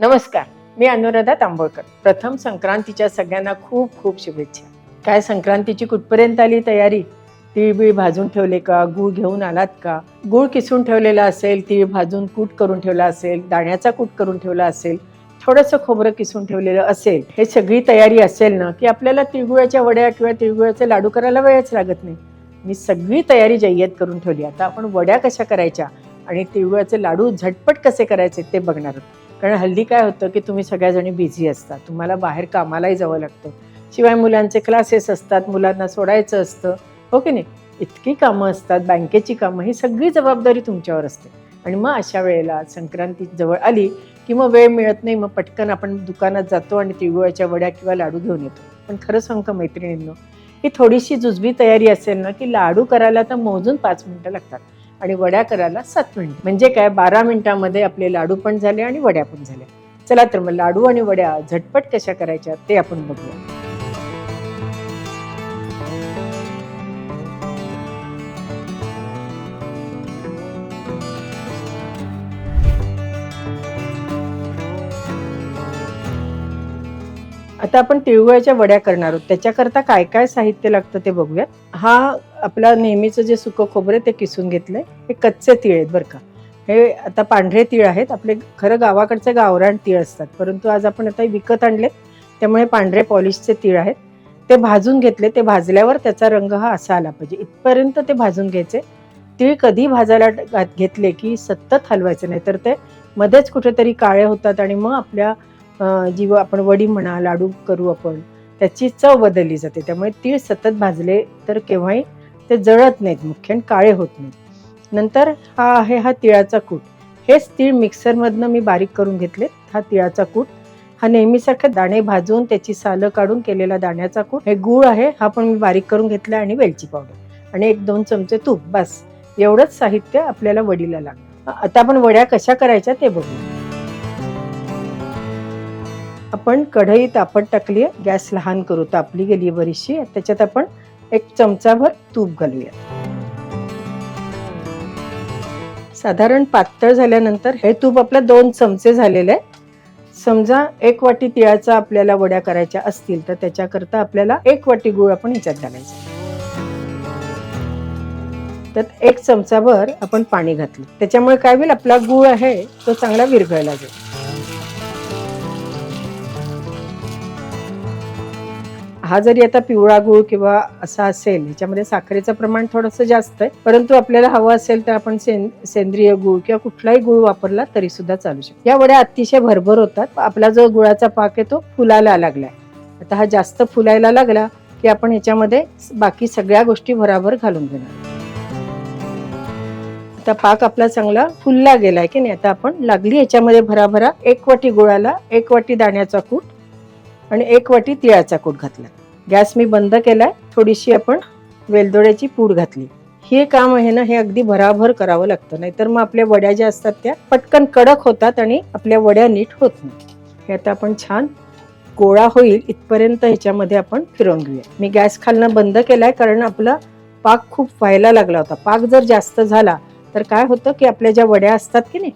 नमस्कार मी अनुराधा तांबोळकर. प्रथम संक्रांतीच्या सगळ्यांना खूप खूप शुभेच्छा. काय संक्रांतीची कुठपर्यंत आली तयारी? तीळ बीळ भाजून ठेवले का? गूळ घेऊन आलात का? गूळ किसून ठेवलेला असेल तीळ भाजून कूट करून ठेवला असेल दाण्याचा कूट करून ठेवला असेल थोडंसं खोबरं किसून ठेवलेलं असेल हे सगळी तयारी असेल ना की आपल्याला तिळगुळाच्या वड्या किंवा तिळगुळाचे लाडू करायला वेळच लागत नाही. मी सगळी तयारी जय्यत करून ठेवली. आता आपण वड्या कशा करायच्या आणि तिळगुळाचे लाडू झटपट कसे करायचे ते बघणार आहोत. कारण हल्ली काय होतं की तुम्ही सगळ्याजणी बिझी असता. तुम्हाला बाहेर कामालाही जावं लागतं. शिवाय मुलांचे क्लासेस असतात मुलांना सोडायचं असतं. हो की नाही? इतकी कामं असतात बँकेची कामं ही सगळी जबाबदारी तुमच्यावर असते. आणि मग अशा वेळेला संक्रांती जवळ आली की मग वेळ मिळत नाही मग पटकन आपण दुकानात जातो आणि तिळगुळाच्या वड्या किंवा लाडू घेऊन येतो. पण खरं सांगू का मैत्रिणींनो ही थोडीशी जुजबी तयारी असेल ना की लाडू करायला तर मोजून पाच मिनटं लागतात. आणि वड्या करायला सात मिनिटं. म्हणजे काय बारा मिनिटामध्ये आपले लाडू पण झाले आणि वड्या पण झाल्या. चला तर मग लाडू आणि वड्या झटपट कशा करायच्या ते आपण बघूया. आता आपण तिळगुळाच्या वड्या करणार आहोत. त्याच्याकरता काय काय साहित्य लागतं ते बघूयात. हा आपला नेहमीचं जे सुकं खोबरं आहे ते किसून घेतलंय. हे कच्चे तीळ आहेत बरं का. हे आता पांढरे तीळ आहेत. आपले खरं गावाकडचे गावरान तीळ असतात. परंतु आज आपण आता हे विकत आणले त्यामुळे पांढरे पॉलिशचे तीळ आहेत. ते भाजून घेतले. ते भाजल्यावर त्याचा रंग हा असा आला पाहिजे. इथपर्यंत ते भाजून घ्यायचे. तीळ कधी भाजायला घात- घेतले की सतत हलवायचे. नाही तर ते मध्येच कुठेतरी काळे होतात आणि मग आपल्या जी व आपण वडी म्हणा लाडू करू आपण त्याची चव बदलली जाते. त्यामुळे तीळ सतत भाजले तर केव्हाही ते जळत नाहीत मुख्य आणि काळे होत नाहीत. नंतर हा आहे हा तिळाचा कूट. हेच तीळ मिक्सरमधनं मी बारीक करून घेतले. हा तिळाचा कूट. हा नेहमीसारखा दाणे भाजून त्याची सालं काढून केलेला दाण्याचा कूट. हे गूळ आहे हा पण मी बारीक करून घेतला आणि वेलची पावडर. आणि एक दोन चमचे तूप बस. एवढंच साहित्य आपल्याला वडीला लागतं आता आपण वड्या कशा करायच्या ते बघू. आपण कढई तापत टाकली आहे गॅस लहान करू तापली गेली आहे बरीचशी त्याच्यात आपण एक चमचाभर तूप घालूया. साधारण पातळ झाल्यानंतर हे तूप आपल्या दोन चमचे झालेले आहे समजा एक वाटी तिळाचा आपल्याला वड्या करायच्या असतील तर त्याच्याकरता आपल्याला एक वाटी गुळ आपण ह्याच्यात घालायचा तर एक चमचाभर आपण पाणी घातलं. त्याच्यामुळे काय होईल आपला गुळ आहे तो चांगला विरघळला जाईल. हा जरी आता पिवळा गुळ किंवा असा असेल ह्याच्यामध्ये साखरेचं प्रमाण थोडंसं जास्त आहे परंतु आपल्याला हवं असेल तर आपण सें सेंद्रिय गुळ किंवा कुठलाही गुळ वापरला तरी सुद्धा चालू शकतो. या वड्या अतिशय भरभर होतात. आपला जो गुळाचा पाक आहे तो फुलायला लागलाय. आता हा जास्त फुलायला लागला की आपण ह्याच्यामध्ये बाकी सगळ्या गोष्टी भराभर घालून घेणार. आता पाक आपला चांगला फुलला गेलाय की नाही आता आपण लागली याच्यामध्ये भराभरा एक वाटी गुळाला एक वाटी दाण्याचा कूट आणि एक वाटी तिळाचा कूट घातला. गॅस मी बंद केलाय थोडीशी आपण वेलदोड्याची पूड घातली. हे काम आहे ना हे अगदी भराभर करावं लागतं. नाहीतर मग आपल्या वड्या ज्या असतात त्या पटकन कडक होतात आणि आपल्या वड्या नीट होत नाही हे आता आपण छान गोळा होईल इथपर्यंत ह्याच्यामध्ये आपण फिरवून घेऊया. मी गॅस खालनं बंद केलाय कारण आपला पाक खूप व्हायला लागला होता. पाक जर जास्त झाला तर काय होतं की आपल्या ज्या वड्या असतात की नाही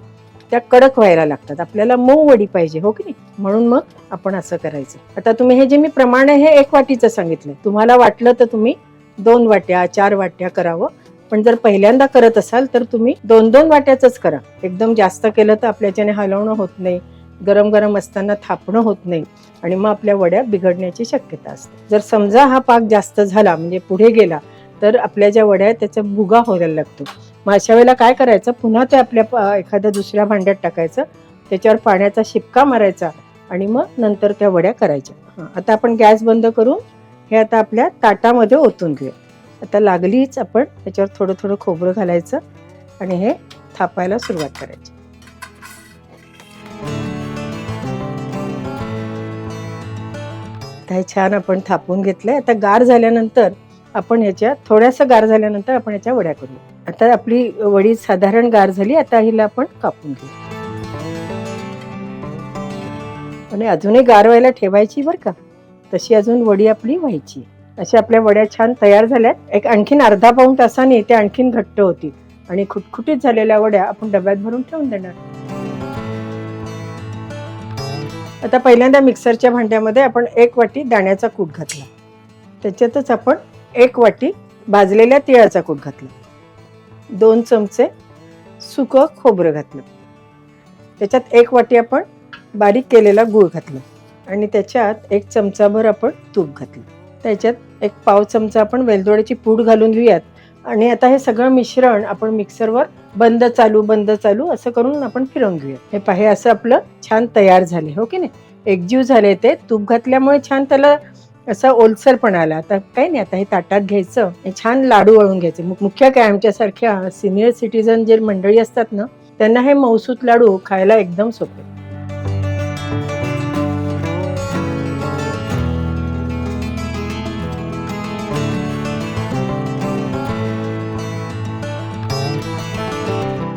त्या कडक व्हायला लागतात. आपल्याला मऊ वडी पाहिजे हो की नाही? म्हणून मग आपण असं करायचं. आता तुम्ही हे जे मी प्रमाण आहे हे एक वाटीचं सांगितलं तुम्हाला वाटलं तर तुम्ही दोन वाट्या चार वाट्या करावं. पण जर पहिल्यांदा करत असाल तर तुम्ही दोन दोन वाट्याचंच करा. एकदम जास्त केलं तर आपल्याच्याने हलवणं होत नाही. गरम गरम असताना थापणं होत नाही. आणि मग आपल्या वड्या बिघडण्याची शक्यता असते. जर समजा हा पाक जास्त झाला म्हणजे पुढे गेला तर आपल्या ज्या वड्या आहेत त्याचा भुगा व्हायला लागतो. मग अशा वेळेला काय करायचं? पुन्हा ते आपल्या प- एखाद्या दुसऱ्या भांड्यात टाकायचं. त्याच्यावर पाण्याचा शिपका मारायचा आणि मग नंतर त्या वड्या करायच्या. आता आपण गॅस बंद करून हे आता आपल्या ताटामध्ये ओतून घेऊया. आता लागलीच आपण त्याच्यावर थोडं थोडं खोबरं घालायचं आणि हे थापायला सुरुवात करायची. आता हे छान आपण थापून घेतलंय. आता गार झाल्यानंतर आपण ह्याच्या थोड्यासा गार झाल्यानंतर आपण याच्या वड्या करूया. आता आपली वडी साधारण गार झाली आता हिला आपण कापून घेऊ. आणि अजूनही गार व्हायला ठेवायची बरं का? तशी अजून वडी आपली व्हायची. अशा आपल्या वड्या छान तयार झाल्या एक आणखीन अर्धा पाऊण तासाने ते आणखीन घट्ट होतील. आणि खुटखुटीत झालेल्या वड्या आपण डब्यात भरून ठेवून देणार. आता पहिल्यांदा मिक्सरच्या भांड्यामध्ये आपण एक वाटी दाण्याचा कूट घातला. त्याच्यातच आपण एक वाटी भाजलेल्या तिळाचा कूट घातला. दोन चमचे सुकं खोबरं घातलं. त्याच्यात एक वाटी आपण बारीक केलेला गूळ घातला आणि त्याच्यात एक चमचाभर आपण तूप घातलं. त्याच्यात एक पाव चमचा आपण वेलदोड्याची पूड घालून घेऊयात आणि आता हे सगळं मिश्रण आपण मिक्सरवर बंद चालू बंद चालू असं करून आपण फिरवून घेऊया हे पाहे असं आपलं छान तयार झाले हो की नाही? एकजीव झाले ते तूप घातल्यामुळे छान त्याला असं ओलसर पण आला. आता काही नाही आता हे ताटात घ्यायचं. हे छान लाडू वळून घ्यायचे. मुख्य काय आमच्यासारख्या सिनियर सिटीजन जे मंडळी असतात ना त्यांना हे मौसूत लाडू खायला एकदम सोपे.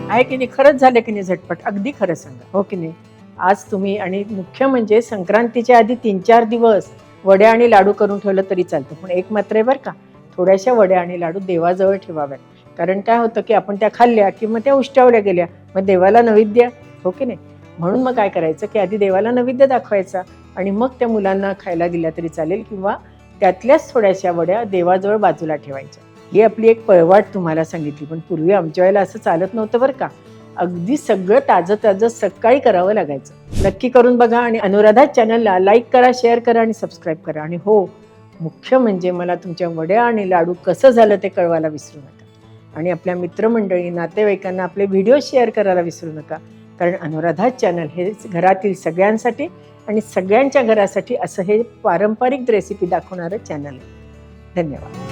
आहे की नाही? खरंच झालं की नाही झटपट? अगदी खरं सांगा. हो की नाही? आज तुम्ही आणि मुख्य म्हणजे संक्रांतीच्या आधी तीन चार दिवस वड्या आणि लाडू करून ठेवलं तरी चालतं. पण एक मात्र आहे बरं का थोड्याशा वड्या आणि लाडू देवाजवळ ठेवाव्यात. कारण काय होतं की आपण त्या खाल्ल्या की मग त्या उष्टावल्या गेल्या. मग देवाला नैवेद्य हो की नाही? म्हणून मग काय करायचं की आधी देवाला नैवेद्य दाखवायचा आणि मग त्या मुलांना खायला दिल्या तरी चालेल किंवा त्यातल्याच थोड्याशा वड्या देवाजवळ बाजूला ठेवायच्या. ही आपली एक पळवाट तुम्हाला सांगितली. पण पूर्वी आमच्या वेळेला असं चालत नव्हतं बरं का. अगदी सगळं ताजं ताजं सकाळी करावं लागायचं. नक्की करून बघा आणि अनुराधा चॅनलला लाईक करा शेअर करा आणि सबस्क्राईब करा. आणि हो मुख्य म्हणजे मला तुमच्या वड्या आणि लाडू कसं झालं ते कळवायला विसरू नका. आणि आपल्या मित्रमंडळी नातेवाईकांना आपले व्हिडिओ शेअर करायला विसरू नका. कारण अनुराधा चॅनल हे घरातील सगळ्यांसाठी आणि सगळ्यांच्या घरासाठी असं हे पारंपरिक रेसिपी दाखवणारं चॅनल आहे. धन्यवाद.